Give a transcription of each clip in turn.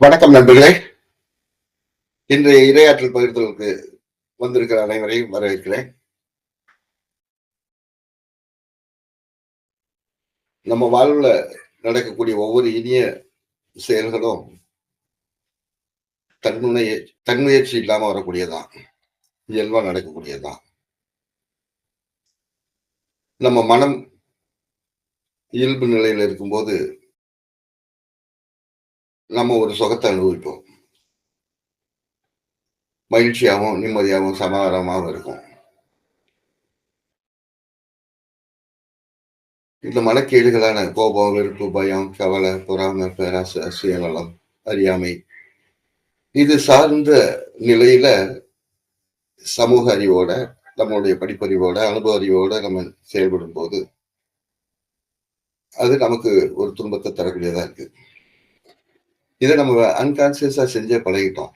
வணக்கம் நண்பர்களே. இன்றைய இரையாற்றல் பகிர்தலுக்கு வந்திருக்கிற அனைவரையும் வரவேற்கிறேன். நம்ம வாழ்வுல நடக்கக்கூடிய ஒவ்வொரு இனிய செயல்களும் தன்முனைய தன்முயற்சி இல்லாம வரக்கூடியதான் இயல்பா நடக்கக்கூடியதான் நம்ம மனம் இயல்பு நிலையில இருக்கும்போது நம்ம ஒரு சுகத்தை அனுபவிப்போம். மகிழ்ச்சியாகவும் நிம்மதியாகவும் சமாதானமாகவும் இருக்கும். இந்த மனக்கேடுகளான கோபம் வெறுப்பு பயம் கவலை பொறாமை பேராசை சுயநலம் அறியாமை இது சார்ந்த நிலையில சமூக அறிவோட நம்மளுடைய படிப்பறிவோட அனுபவ அறிவோட நம்ம செயல்படும் போது அது நமக்கு ஒரு துன்பத்தை தரக்கூடியதா இருக்கு. இதை நம்ம அன்கான்சியஸா செஞ்சே பழகிட்டோம்.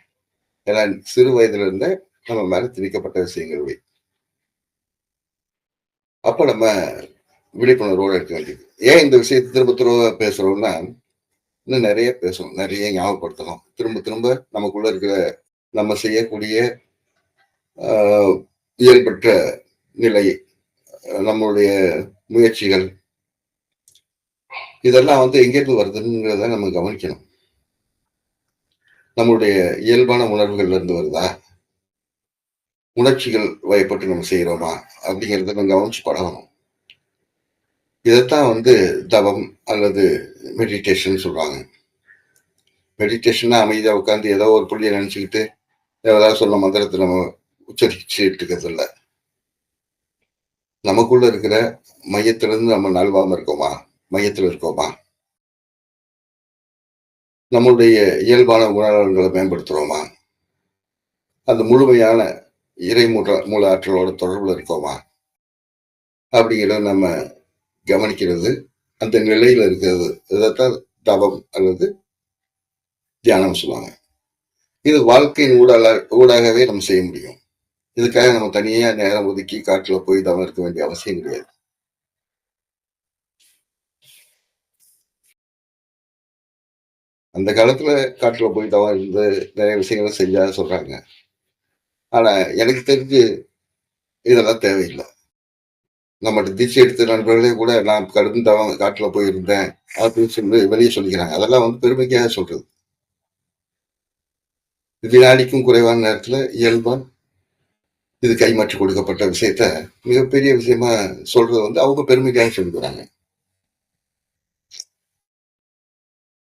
ஏன்னா சிறு வயதுல இருந்தே நம்ம மேல திணிக்கப்பட்ட விஷயங்கள் இவை. அப்ப நம்ம விழிப்புணர்வோடு இருக்க வேண்டியது. ஏன் இந்த விஷயத்தை திரும்ப திரும்ப பேசுறோம்னா இன்னும் நிறைய பேசணும் நிறைய ஞாபகப்படுத்தணும் திரும்ப திரும்ப நமக்குள்ள இருக்கிற நம்ம செய்யக்கூடிய ஆஹ், இயல்பற்ற நிலை நம்மளுடைய முயற்சிகள் இதெல்லாம் வந்து எங்கேருந்து வருதுங்கிறத நம்ம கவனிக்கணும். நம்மளுடைய இயல்பான உணர்வுகள்ல இருந்து வருதா? உணர்ச்சிகள் வயப்பட்டு நம்ம செய்யறோமா அப்படிங்கிறத நம்ம கவனிச்சு பழகணும். இதைத்தான் வந்து தவம் அல்லது மெடிடேஷன் சொல்றாங்க. மெடிடேஷன்னா அமைதியா உட்காந்து ஏதோ ஒரு புள்ளியை நினைச்சுக்கிட்டு ஏதாவது சொன்ன மந்திரத்தை நம்ம உச்சரிச்சுட்டு இருக்கிறது இல்லை. நமக்குள்ள இருக்கிற மையத்திலிருந்து நம்ம நல்வாம இருக்கோமா? மையத்தில் இருக்கோமா? நம்மளுடைய இயல்பான உணர்வுகளை மேம்படுத்துகிறோமா அந்த முழுமையான இறை மூல மூல ஆற்றலோட தொடர்பில் இருக்கோமா? அப்படிங்கிறத நம்ம கவனிக்கிறது. அந்த நிலையில் இருக்கிறது. இதைத்தான் தவம் அல்லது தியானம் சொல்லுவாங்க. இது வாழ்க்கையின் ஊடாக ஊடாகவே நம்ம செய்ய முடியும். இதுக்காக நம்ம தனியாக நேரம் ஒதுக்கி காட்டில் போய் தவம் இருக்க வேண்டிய அவசியம் கிடையாது. அந்த காலத்துல காட்டுல போய் தவா இருந்து நிறைய விஷயங்களை செஞ்சா சொல்றாங்க. ஆனா எனக்கு தெரிஞ்சு இதெல்லாம் தேவையில்லை. நம்ம தீட்சை எடுத்த நண்பர்களே கூட நான் கடும் தவம் காட்டுல போயிருந்தேன் அப்படின்னு சொல்லி வெளியே சொல்லிக்கிறாங்க. அதெல்லாம் வந்து பெருமைக்காக சொல்றது. வினாடிக்கும் குறைவான நேரத்துல இயல்பா இது கைமாற்றி கொடுக்கப்பட்ட விஷயத்த மிகப்பெரிய விஷயமா சொல்றது வந்து அவங்க பெருமைக்காக சொல்லிக்கிறாங்க.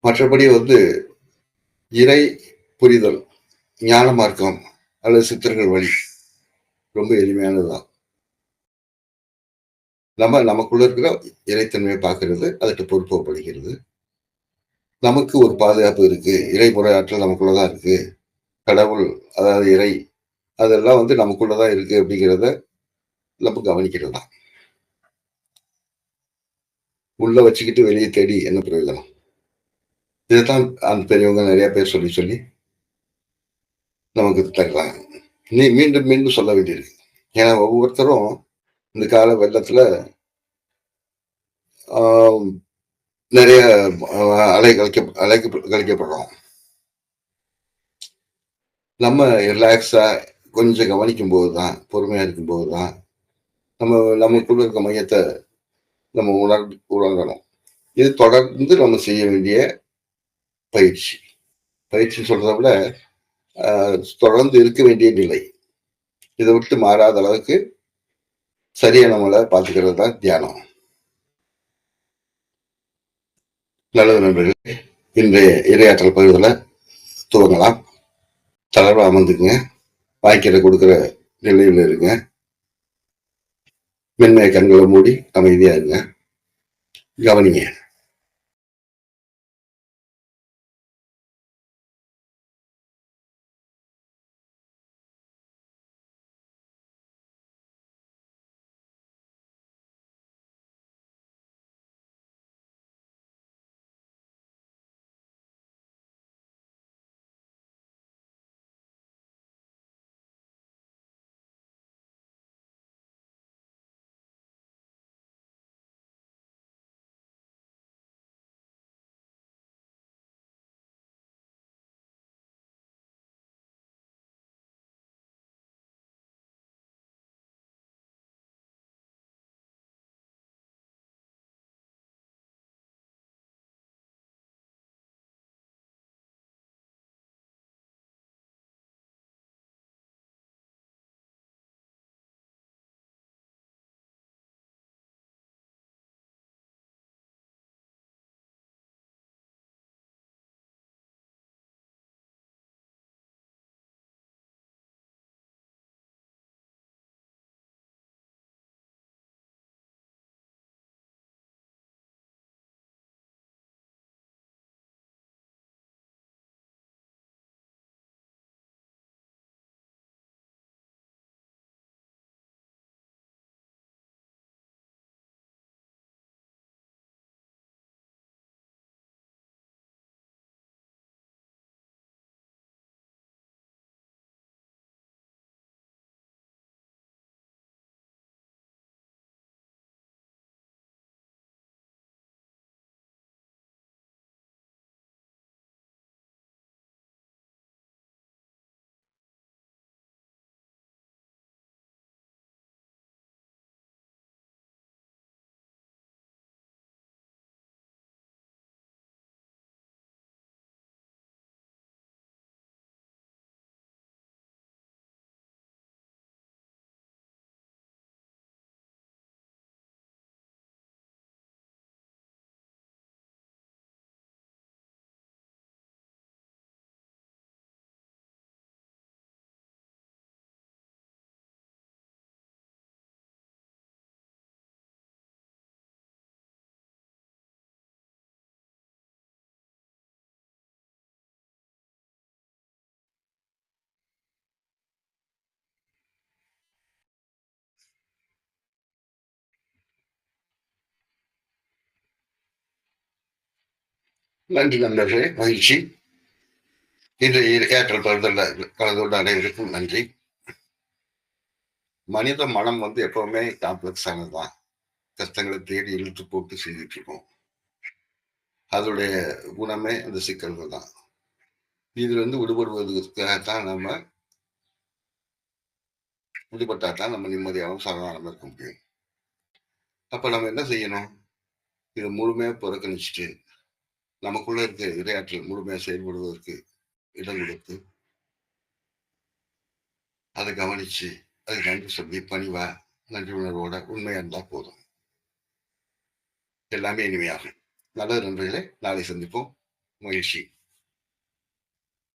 மற்றபடி வந்து இறை புரிதல் ஞான மார்க்கம் அல்லது சித்தர்கள் வழி ரொம்ப எளிமையானதுதான். நம்ம நமக்குள்ள இருக்கிற இறைத்தன்மையை பார்க்கறது அதுக்கு பொறுப்பப்படுகிறது. நமக்கு ஒரு பாதுகாப்பு இருக்கு இறை முறையாற்றல் நமக்குள்ளதான் இருக்கு. கடவுள் அதாவது இறை அதெல்லாம் வந்து நமக்குள்ளதான் இருக்கு அப்படிங்கிறத நம்ம கவனிக்கிறது தான் உள்ள வச்சுக்கிட்டு வெளியே தேடி என்ன பிரயோஜனம்? இதைத்தான் அந்த பெரியவங்க நிறைய பேர் சொல்லி சொல்லி நமக்கு தருவாங்க. நீ மீண்டும் மீண்டும் சொல்ல வேண்டியிருக்கு. ஏன்னா ஒவ்வொருத்தரும் இந்த கால வெள்ளத்துல நிறைய அலை கழிக்க அலைக்கு கழிக்கப்படுறோம். நம்ம ரிலாக்ஸா கொஞ்சம் கவனிக்கும் போது தான் பொறுமையா இருக்கும் போது தான் நம்ம நமக்குள்ள இருக்க மையத்தை நம்ம உணர் உணரணும். இது தொடர்ந்து நம்ம செய்ய வேண்டிய பயிற்சி. பயிற்சி சொல்றதை விட தொடர்ந்து இருக்க வேண்டிய நிலை. இதை விட்டு மாறாத அளவுக்கு சரியான நம்மளை பார்த்துக்கிறது தான் தியானம். நல்லது நண்பர்களே இன்றைய இரையாற்றல் பகுதியில் துவங்கலாம். தளர்வாக அமர்ந்துக்குங்க. வாய்க்கிற கொடுக்குற நிலையில் இருங்க. மென்மைய கண்களை மூடி அமைதியாக இருங்க. கவனிங்க. நன்றி நண்பர்களே மகிழ்ச்சி. இன்று ஏற்றல் பருதல்ல கலந்து கொண்ட அனைவருக்கும் நன்றி. மனித மனம் வந்து எப்பவுமே காம்ப்ளெக்ஸ் ஆனதுதான். கஷ்டங்களை தேடி இழுத்து போட்டு செஞ்சுட்டு இருக்கோம். அதோடைய குணமே அந்த சிக்கல்கள் தான் இதுல இருந்து விடுபடுவதற்காகத்தான் நம்ம விடுபட்டா தான் நம்ம நிம்மதியாகவும் சமாதானமாக இருக்க முடியும். அப்ப நம்ம என்ன செய்யணும்? இதை முழுமையாக புறக்கணிச்சுட்டு நமக்குள்ள இருக்க இரையாற்றல் முழுமையாக செயல்படுவதற்கு இடம் கொடுத்து அதை கவனிச்சு அது நன்றி சொல்லி பணிவா நன்றி உணர்வோட உண்மையா இருந்தா போதும். எல்லாமே இனிமையாகும். நல்லது நண்பர்களே நாளை சந்திப்போம். மகிழ்ச்சி.